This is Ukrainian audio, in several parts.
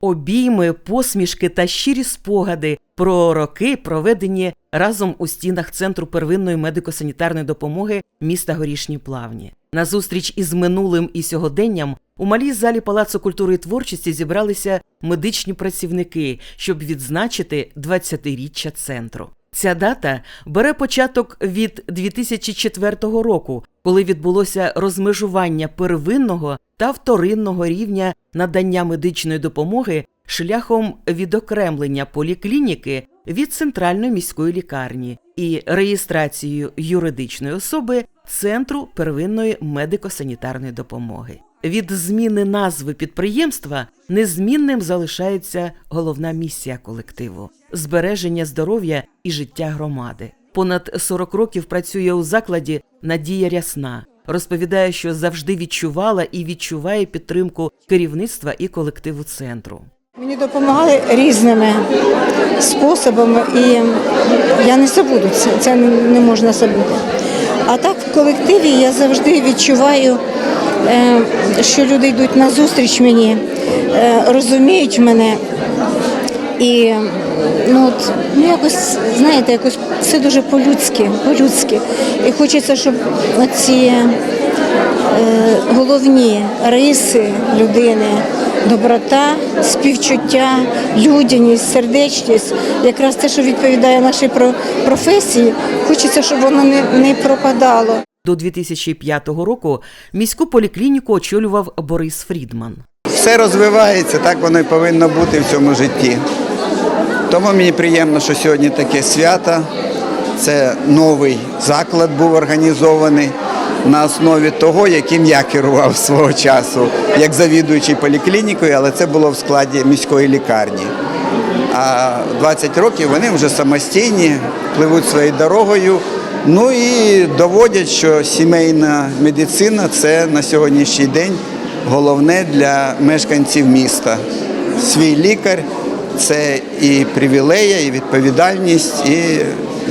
обійми, посмішки та щирі спогади про роки, проведені разом у стінах Центру первинної медико-санітарної допомоги міста Горішні Плавні. На зустріч із минулим і сьогоденням у малій залі Палацу культури і творчості зібралися медичні працівники, щоб відзначити 20-річчя центру. Ця дата бере початок від 2004 року, коли відбулося розмежування первинного та вторинного рівня надання медичної допомоги шляхом відокремлення поліклініки від центральної міської лікарні і реєстрацією юридичної особи Центру первинної медико-санітарної допомоги. Від зміни назви підприємства незмінним залишається головна місія колективу збереження здоров'я і життя громади. Понад 40 років працює у закладі Надія Рясна. Розповідає, що завжди відчувала і відчуває підтримку керівництва і колективу центру. Мені допомагали різними способами, і я не забуду це, це не можна забути. А так в колективі я завжди відчуваю, е, що люди йдуть на зустріч мені, е, розуміють мене. І ну, от, ну якось, знаєте, якось все дуже по-людськи, по-людськи. І хочеться, щоб ці е, головні риси людини, доброта, співчуття, людяність, сердечність, якраз те, що відповідає нашій про- професії, хочеться, щоб воно не, не пропадало. До 2005 року міську поліклініку очолював Борис Фрідман. Все розвивається, так воно і повинно бути в цьому житті. Тому мені приємно, що сьогодні таке свято. Це новий заклад був організований на основі того, яким я керував свого часу, як завідуючий поліклінікою, але це було в складі міської лікарні. А 20 років вони вже самостійні, пливуть своєю дорогою. Ну і доводять, що сімейна медицина це на сьогоднішній день головне для мешканців міста. Свій лікар це і привілея, і відповідальність, і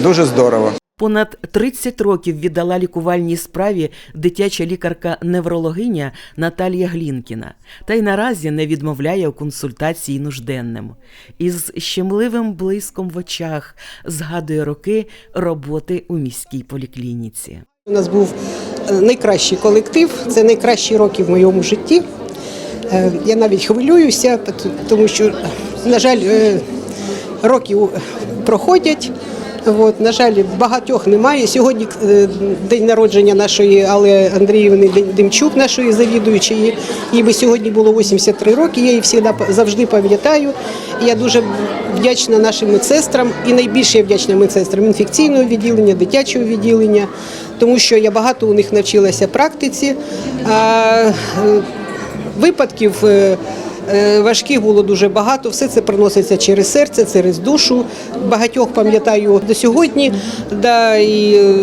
дуже здорово. Понад 30 років віддала лікувальній справі дитяча лікарка-неврологиня Наталія Глінкіна, та й наразі не відмовляє у консультації нужденним. Із щемливим блиском в очах згадує роки роботи у міській поліклініці. У нас був е, найкращий колектив, це найкращі роки в моєму житті. Е, Я навіть хвилююся, тому що, на жаль, е, роки проходять. От, на жаль, багатьох немає. Сьогодні е, день народження нашої Алли Андріївни Дем- Демчук, нашої завідуючої. Їй би сьогодні було 83 роки. Я її завжди, завжди пам'ятаю. Я дуже вдячна нашим медсестрам і найбільше я вдячна медсестрам інфекційного відділення, дитячого відділення, тому що я багато у них навчилася практиці. А, е, випадків важких було дуже багато. Все це приноситься через серце, через душу. Багатьох пам'ятаю до сьогодні. Да, і е,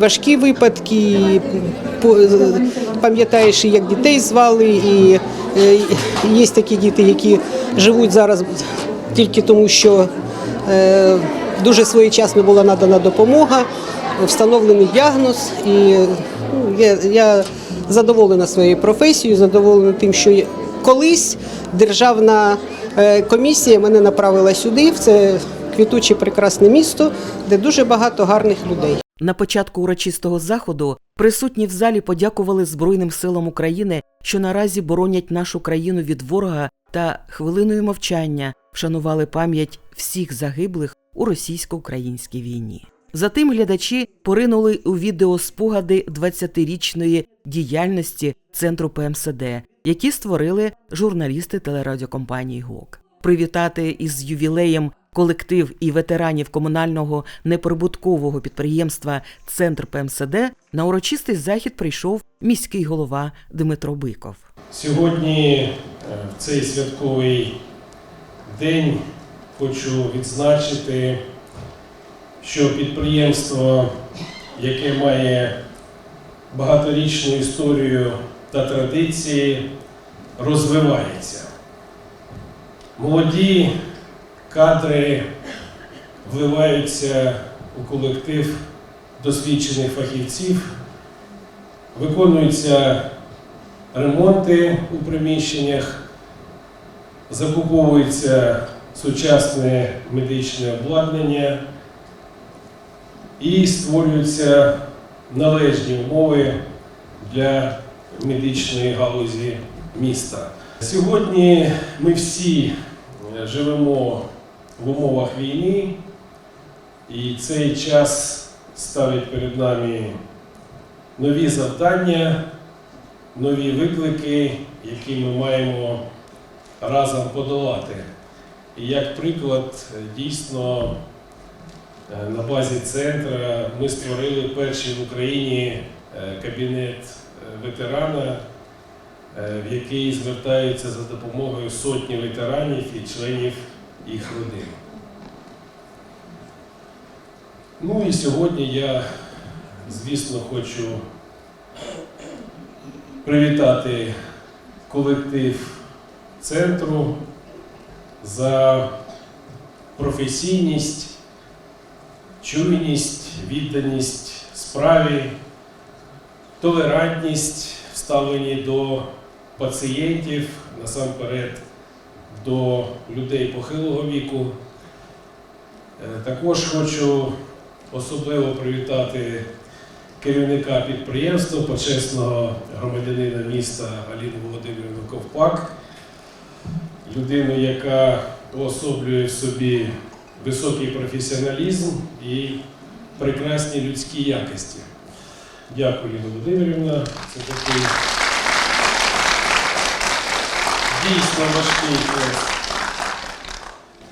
важкі випадки, і е, пам'ятаєш, як дітей звали, і е, є такі діти, які живуть зараз тільки тому, що е, дуже своєчасно була надана допомога, встановлений діагноз. І ну, я, задоволена своєю професією, задоволена тим, що колись державна е, комісія мене направила сюди, в це квітуче прекрасне місто, де дуже багато гарних людей. На початку урочистого заходу присутні в залі подякували Збройним силам України, що наразі боронять нашу країну від ворога, та хвилиною мовчання вшанували пам'ять всіх загиблих у російсько-українській війні. Затим глядачі поринули у відеоспогади 20-річної діяльності центру ПМСД, які створили журналісти телерадіокомпанії ГОК. Привітати із ювілеєм колектив і ветеранів комунального неприбуткового підприємства Центр ПМСД на урочистий захід прийшов міський голова Дмитро Биков. Сьогодні, е, в цей святковий день, хочу відзначити, що підприємство, яке має багаторічну історію та традиції, розвивається. Молоді кадри вливаються у колектив досвідчених фахівців, виконуються ремонти у приміщеннях, закуповується сучасне медичне обладнання і створюються належні умови для медичної галузі міста. Сьогодні ми всі е, живемо в умовах війни, і цей час ставить перед нами нові завдання, нові виклики, які ми маємо разом подолати. І як приклад, дійсно на базі центру ми створили перший в Україні е, кабінет е, ветерана, е, в який звертаються за допомогою сотні ветеранів і членів їх родин. Ну і сьогодні я, звісно, хочу привітати колектив центру за професійність, чуйність, відданість справі, толерантність в ставленні до пацієнтів, насамперед до людей похилого віку. Е, Також хочу особливо привітати керівника підприємства, почесного громадянина міста Аліну Володимирівну Ковпак, людину, яка уособлює в собі високий професіоналізм і прекрасні людські якості. Дякую, Ліна Володимирівна. Це такий дійсно важкий тест.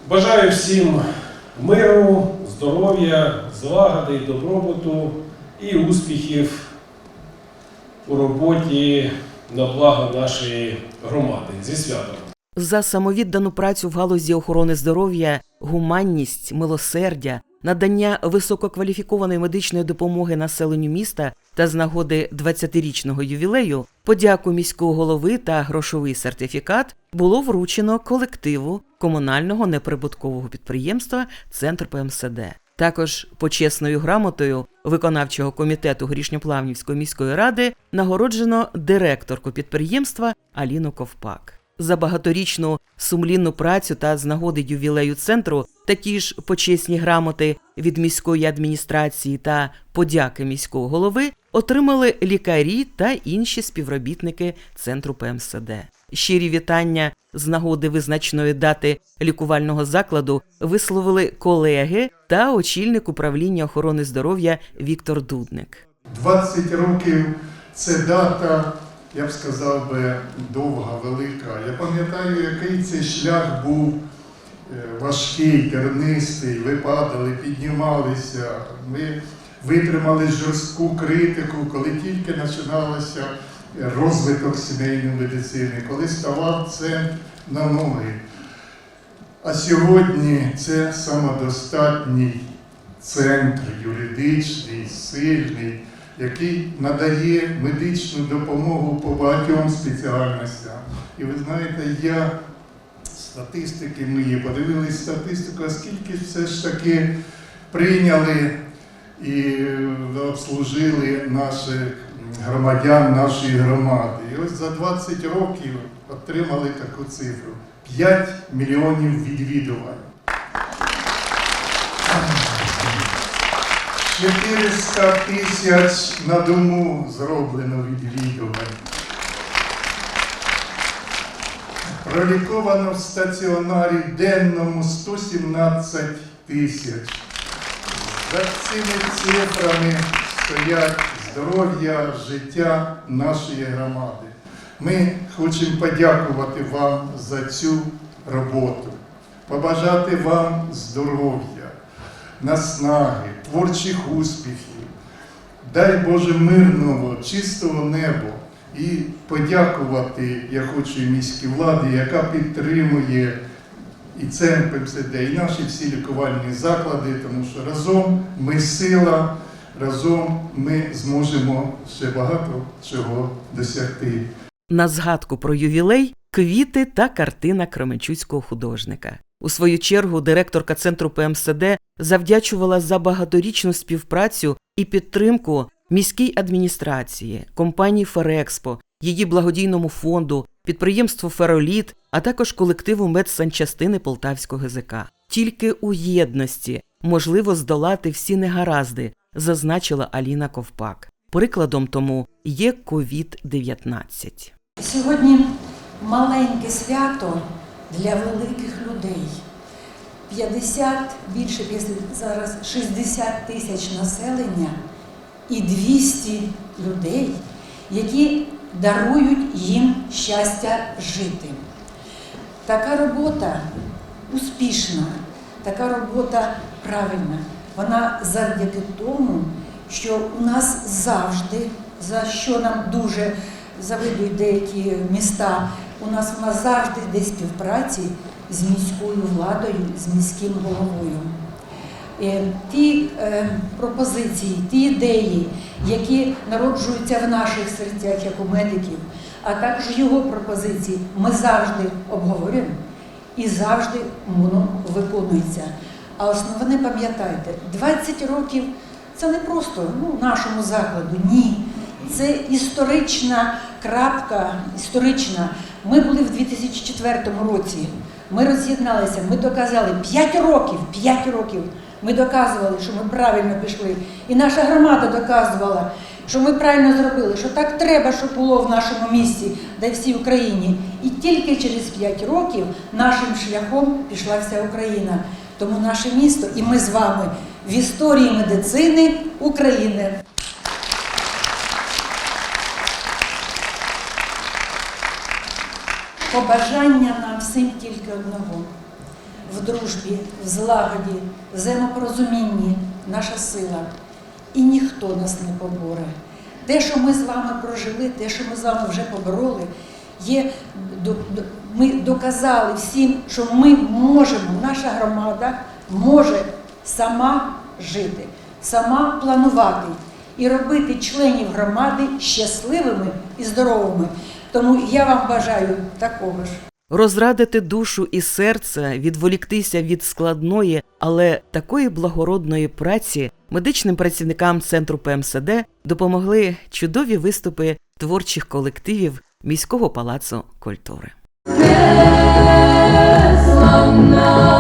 Бажаю всім миру, здоров'я, злагоди, добробуту і успіхів у роботі на благо нашої громади. Зі святом! За самовіддану працю в галузі охорони здоров'я, гуманність, милосердя, надання висококваліфікованої медичної допомоги населенню міста та з нагоди 20-річного ювілею, подяку міського голови та грошовий сертифікат було вручено колективу комунального неприбуткового підприємства Центр ПМСД. Також почесною грамотою виконавчого комітету Грішньоплавнівської міської ради нагороджено директорку підприємства Аліну Ковпак. За багаторічну сумлінну працю та з нагоди ювілею центру такі ж почесні грамоти від міської адміністрації та подяки міського голови отримали лікарі та інші співробітники центру ПМСД. Щирі вітання з нагоди визначної дати лікувального закладу висловили колеги та очільник управління охорони здоров'я Віктор Дудник. 20 років це дата, я б сказав би, довга, велика. Я пам'ятаю, який цей шлях був е, важкий, тернистий. Ви падали, піднімалися. Ми витримали жорстку критику, коли тільки починалося розвиток сімейної медицини, коли ставав центр на ноги. А сьогодні це самодостатній центр юридичний, сильний, який надає медичну допомогу багатьом спеціальностям. І ви знаєте, я статистики ми є, подивились статистику, а скільки все ж таки прийняли і обслужили наших громадян нашої громади. І ось за 20 років отримали таку цифру 5 мільйонів відвідувань. 400 тисяч на дому зроблено відвідувань. Проліковано в стаціонарі денному 117 тисяч. За цими цифрами стоять здоров'я, життя нашої громади. Ми хочемо подякувати вам за цю роботу, побажати вам здоров'я, наснаги, творчих успіхів. Дай Боже мирного, чистого неба і подякувати я хочу міській владі, яка підтримує і центр ПМСД, і наші всі лікувальні заклади, тому що разом ми сила, разом ми зможемо ще багато чого досягти. На згадку про ювілей квіти та картина кременчуцького художника. У свою чергу директорка центру ПМСД завдячувала за багаторічну співпрацю і підтримку міській адміністрації, компанії Ферекспо, її благодійному фонду, підприємству Фероліт, а також колективу медсанчастини Полтавського ГЗК. Тільки у єдності можливо здолати всі негаразди, зазначила Аліна Ковпак. Прикладом тому є COVID-19. Сьогодні маленьке свято для великих людей. 50, більше 50, зараз 60 тисяч населення і 200 людей, які дарують їм щастя жити. Така робота успішна, така робота правильна. Вона завдяки тому, що у нас завжди, за що нам дуже завидують деякі міста, у нас вона завжди йде співпраці з міською владою, з міським головою. Е, Ті е, пропозиції, ті ідеї, які народжуються в наших серцях, як у медиків, а також його пропозиції, ми завжди обговорюємо і завжди воно виконується. А основне пам'ятайте, 20 років це не просто ну, нашому закладу, ні. Це історична крапка, історична. Ми були в 2004 році. Ми роз'єдналися, ми доказали 5 років, 5 років ми доказували, що ми правильно пішли. І наша громада доказувала, що ми правильно зробили, що так треба, щоб було в нашому місті, де всій Україні. І тільки через 5 років нашим шляхом пішла вся Україна. Тому наше місто і ми з вами в історії медицини України. Побажання нам всім тільки одного. В дружбі, в злагоді, в взаємопорозумінні наша сила. І ніхто нас не поборе. Те, що ми з вами прожили, те, що ми з вами вже побороли, є, ми доказали всім, що ми можемо, наша громада може сама жити, сама планувати і робити членів громади щасливими і здоровими. Тому я вам бажаю такого ж. Розрадити душу і серце, відволіктися від складної, але такої благородної праці медичним працівникам центру ПМСД допомогли чудові виступи творчих колективів міського палацу культури. Славна